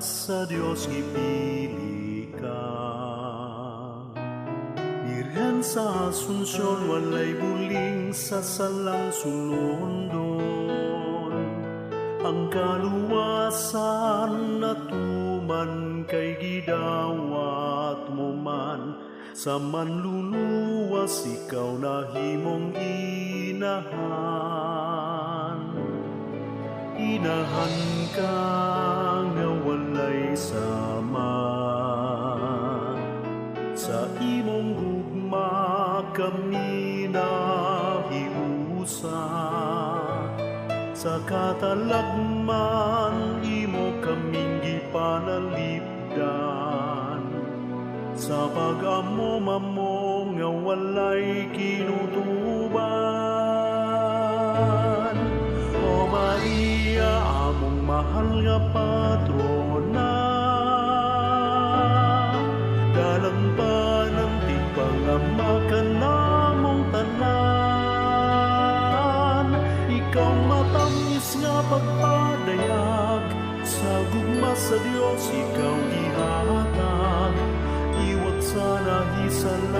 sa Dios gipili ka Birhen sa Asunsyon walay buling sa salang sulundon Ang kaluwasan na tuman kay gidawat mo man. Sa manluluwas ikaw na himong inahan Inahan ka sama Sa imong gugma kami nahiusa. Sa katalagman imo kaming gipanalipdan. Sa pag-amo mamo nga walay kinutuban. O Maria, among mahal nga patrona Ikaw matamis nga pagpadayag. Sa gugma sa Dios ikaw ihatag. Iwat sana hisala ang